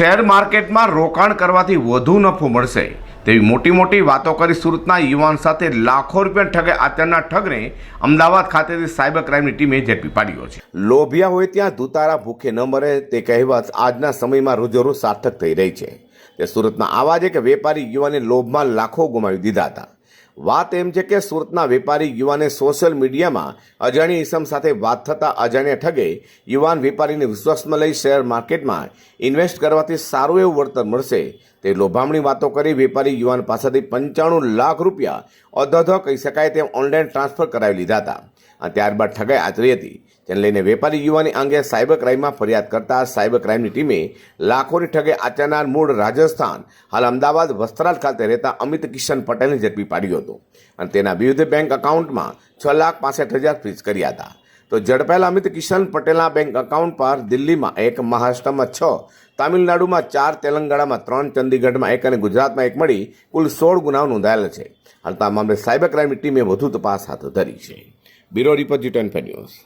Share માર્કેટમાં રોકાણ કરવાથી વધુ નફો મળશે. તેવી મોટી મોટી વાતો કરી સુરતના યુવાન સાથે લાખો રૂપિયા ઠગે અત્યારના ઠગને અમદાવાદ ખાતેથી સાયબર ક્રાઇમની ટીમે ઝડપી પાડ્યો છે. લોભિયા હોય ત્યાં ધૂતારા ભૂખે ન મરે તે કહેવત આજના સમયમાં રોજેરોજ સાર્થક થઈ રહી છે. તે સુરતના આવા જ એક વેપારી યુવાને લોભમાં લાખો ગુમાવી દીધા હતા. વાત એમ છે કે સુરતના વેપારી યુવાને સોશિયલ મીડિયામાં અજાણી ઇસમ સાથે વાત થતાં અજાણ્યા ઠગે યુવાન વેપારીને વિશ્વાસમાં લઈ શેર માર્કેટમાં ઇન્વેસ્ટ કરવાથી સારું એવું વળતર મળશે. તે લોભામણી વાતો કરી વેપારી યુવાન પાસેથી પંચાણું લાખ રૂપિયા અધધ કહી શકાય તેમ ઓનલાઈન ટ્રાન્સફર કરાવી લીધા હતા. અને ત્યારબાદ ઠગાઈ આચરી હતી. તેને લઈને વેપારી યુવાની અંગે સાયબર ક્રાઇમમાં ફરિયાદ કરતા સાયબર ક્રાઇમની ટીમે લાખોની ઠગે આચરનાર મૂળ રાજસ્થાન, હાલ અમદાવાદ, વસ્ત્રાલ ખાતે રહેતા અમિત કિશન પટેલને ઝડપી પાડ્યો. હતો. અને તેના વિવિધ બેંક એકાઉન્ટમાં છ લાખ પાસઠ હજાર ફ્રીઝ કર્યા હતા. તો ઝડપાયેલા અમિત કિશન પટેલના બેંક એકાઉન્ટ પર દિલ્હીમાં એક, મહારાષ્ટ્રમાં છ, તામિલનાડુમાં ચાર, તેલંગાણામાં ત્રણ, ચંદીગઢમાં એક અને ગુજરાતમાં એક મળી કુલ સોળ ગુનાઓ નોંધાયેલા છે. હાલ આ મામલે સાયબર ક્રાઇમની ટીમે વધુ તપાસ હાથ ધરી છે. Bureau report news.